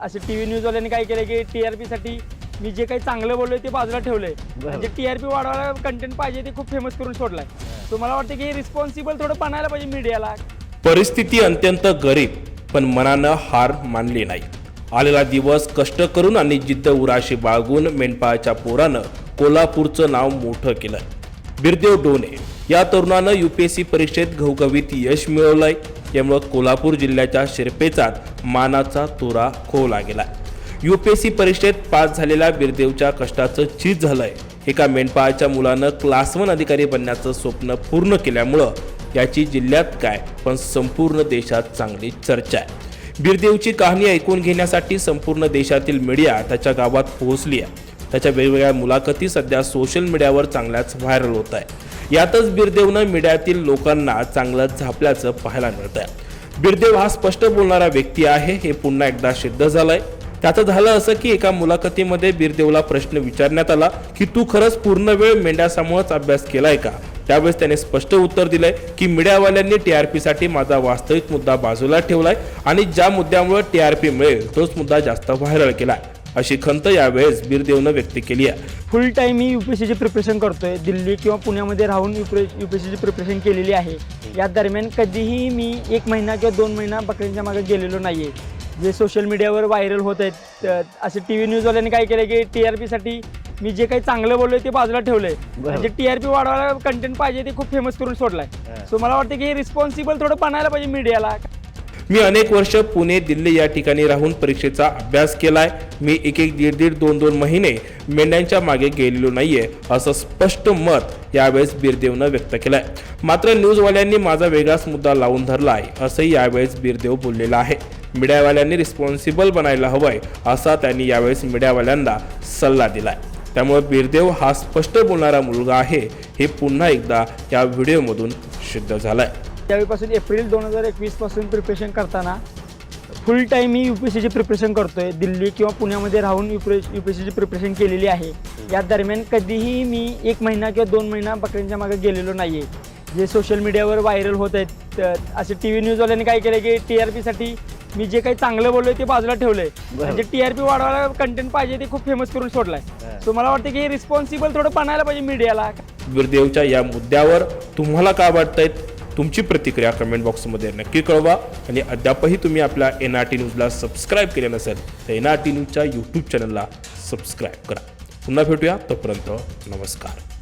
असे T V न्यूजवाल्यांनी काय केलं की टी आर पीसाठी मी जे काही चांगलं बोललोय ते बाजूला ठेवलंय. म्हणजे टी आर पी वाढवायला कंटेंट पाहिजे ते खूप फेमस करून सोडलाय. सो मला वाटतं की रिस्पॉन्सिबल थोडं बनायला पाहिजे मीडियाला परिस्थिती अत्यंत गरीब पण मनानं हार मानली नाही. आलेला दिवस कष्ट करून आणि जिद्द उराशी बाळगून मेंढपाळच्या पोरानं कोल्हापूरचं नाव मोठं केलं. बिरदेव डोने या तरुणानं युपीएससी परीक्षेत घवघवीत यश मिळवलंय. यामुळं कोल्हापूर जिल्ह्याच्या शिरपेचात मानाचा तोरा खोवला गेला. युपीएससी परीक्षेत पास झालेल्या बिरदेवच्या कष्टाचं चीज झालंय. एका मेंढपाळच्या मुलानं क्लास वन अधिकारी बनण्याचं स्वप्न पूर्ण केल्यामुळं याची जिल्ह्यात काय पण संपूर्ण देशात चांगली चर्चा आहे. बिरदेवची कहाणी ऐकून घेण्यासाठी संपूर्ण देशातील मीडिया त्याच्या गावात पोहोचली आहे. त्याच्या वेगवेगळ्या मुलाखती सध्या सोशल मीडियावर चांगल्याच व्हायरल होत आहे यातच बिरदेवनं मीडियातील लोकांना चांगलं झापल्याचं पाहायला मिळत आहे बिरदेव हा स्पष्ट बोलणारा व्यक्ती आहे हे पुन्हा एकदा सिद्ध झालंय. त्याचं झालं असं की एका मुलाखतीमध्ये बिरदेवला प्रश्न विचारण्यात आला की तू खरंच पूर्ण वेळ मेंढ्यासमोरच अभ्यास केलाय का? त्यावेळेस त्याने स्पष्ट उत्तर दिलंय की मीडियावाल्यांनी टीआरपी साठी माझा वास्तविक मुद्दा बाजूला ठेवलाय आणि ज्या मुद्द्यामुळे टीआरपी मिळेल तोच मुद्दा जास्त व्हायरल केलाय. अशी खंत यावेळेस बिरदेवनं व्यक्त केली आहे. फुल टाईम मी युपीएससीची प्रिपरेशन करतोय. दिल्ली किंवा पुण्यामध्ये राहून युपी युपीएससीची प्रिपरेशन केलेली आहे. या दरम्यान कधीही मी एक महिना किंवा दोन महिना बकऱ्यांच्या मागे गेलेलो नाही आहे जे सोशल मीडियावर व्हायरल होत आहेत असे टी व्ही न्यूजवाल्यांनी काय केलं की टी आर पीसाठी मी जे काही चांगलं बोललोय ते बाजूला ठेवलंय. म्हणजे टी आर पी वाढवायला कंटेंट पाहिजे ते खूप फेमस करून सोडलाय. सो मला वाटतं की रिस्पॉन्सिबल थोडं बनायला पाहिजे मीडियाला मी अनेक वर्ष पुणे दिल्ली या ठिकाणी राहून परीक्षेचा अभ्यास केलाय. मी एक एक दीड दीड दोन दोन महिने मेंढ्यांच्या मागे गेलेलो नाहीये असं स्पष्ट मत यावेळेस बिरदेवनं व्यक्त केलंय. मात्र न्यूजवाल्यांनी माझा वेगळाच मुद्दा लावून धरला आहे असंही यावेळेस बिरदेव बोललेला आहे. मीडियावाल्यांनी रिस्पॉन्सिबल बनायला हवंय असा त्यांनी यावेळेस मीडियावाल्यांना सल्ला दिलाय. त्यामुळे बिरदेव हा स्पष्ट बोलणारा मुलगा आहे हे पुन्हा एकदा या व्हिडिओमधून सिद्ध झालंय. त्यावेळीपासून एप्रिल दोन हजार एकवीसपासून प्रिपरेशन करताना फुल टाईम मी युपीएससीची प्रिपरेशन करतोय. दिल्ली किंवा पुण्यामध्ये राहून युपी युपीएससीची प्रिपरेशन केलेली आहे. या दरम्यान कधीही मी एक महिना किंवा दोन महिना बकऱ्यांच्या मागे गेलेलो नाही आहे जे सोशल मीडियावर व्हायरल होत आहेत असे टी व्ही न्यूजवाल्यांनी काय केलं की टी आर पीसाठी मी जे काही चांगलं बोललोय ते बाजूला ठेवलंय. म्हणजे टी आर पी वाढवायला कंटेंट पाहिजे ते खूप फेमस करून सोडलाय. सो मला वाटतं की रिस्पॉन्सिबल थोडं बनायला पाहिजे मीडियाला बिरदेवच्या या मुद्द्यावर तुम्हाला काय वाटतंय? तुमची प्रतिक्रिया कमेंट बॉक्समध्ये नक्की कळवा. आणि अद्यापही तुम्ही आपल्या एन आर टी न्यूजला सबस्क्राईब केले नसेल तर एन आर टी न्यूजच्या यूट्यूब चॅनलला सबस्क्राईब करा. पुन्हा भेटूया तोपर्यंत नमस्कार.